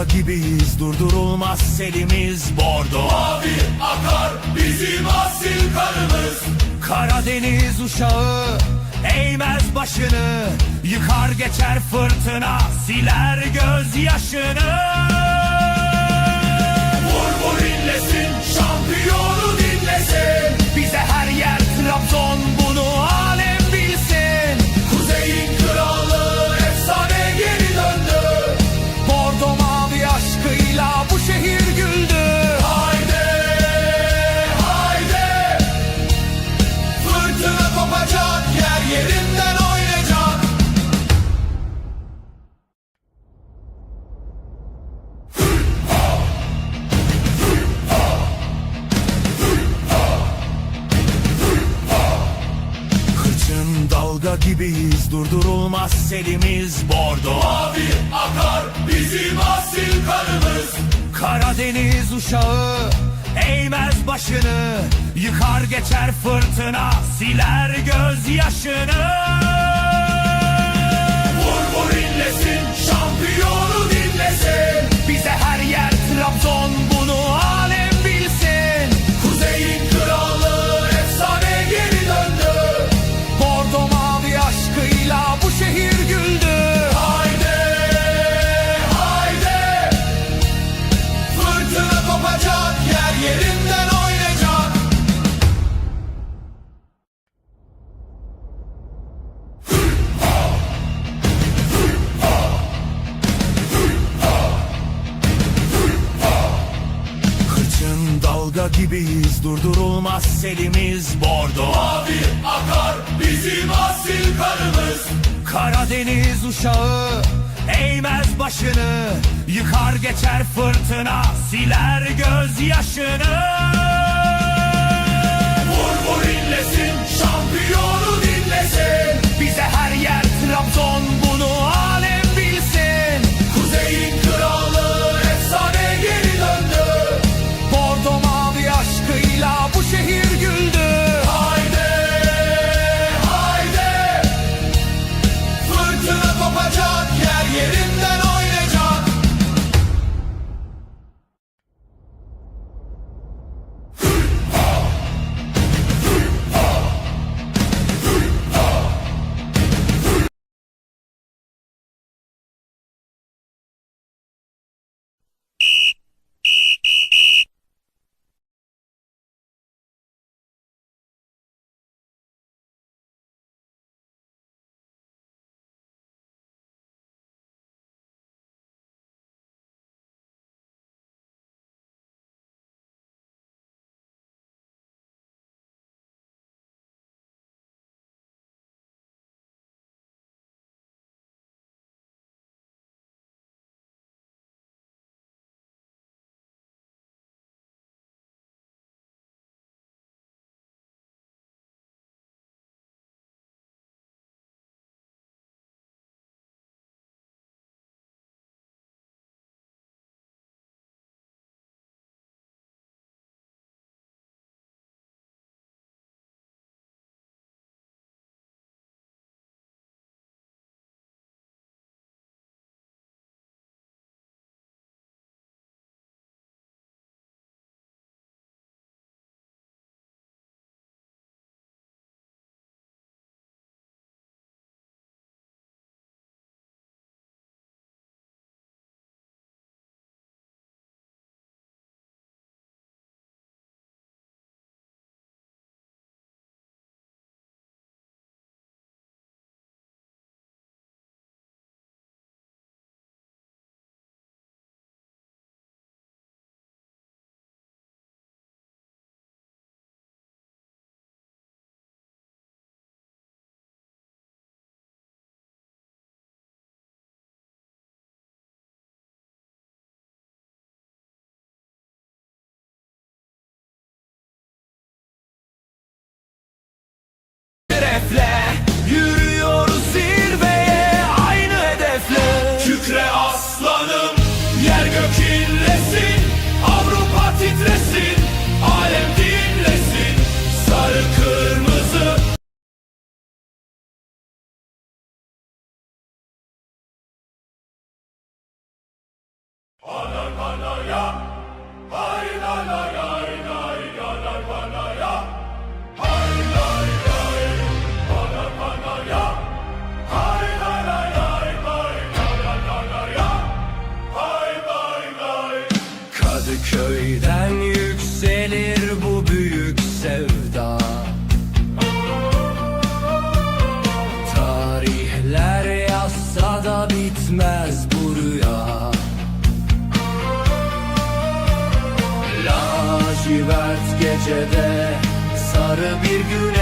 dalga gibiyiz Durdurulmaz selimiz. Bordo Mavi akar bizim asil kanımız Karadeniz uşağı eğmez başını. Yıkar geçer fırtına siler gözyaşını. Vur vur inlesin şampiyon Durdurulmaz selimiz bordo. Mavi akar bizim asil kanımız Karadeniz uşağı eğmez başını Yıkar geçer fırtına siler gözyaşını. Vur vur inlesin şampiyonu dinlesin. Bize her yer Trabzon Ekselimiz bordo Mavi akar bizim asil karımız. Karadeniz uşağı eğmez başını Yıkar geçer fırtına siler gözyaşını. Vur vur inlesin şampiyonu dinlesin. Bize her yer Trabzon Hallelujah. Lacivert gecede sarı bir güneş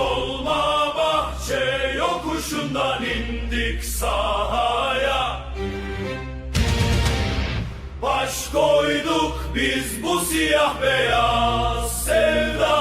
dolma bahçe yokuşundan indik sahaya. Baş koyduk biz bu siyah beyaz sevdaya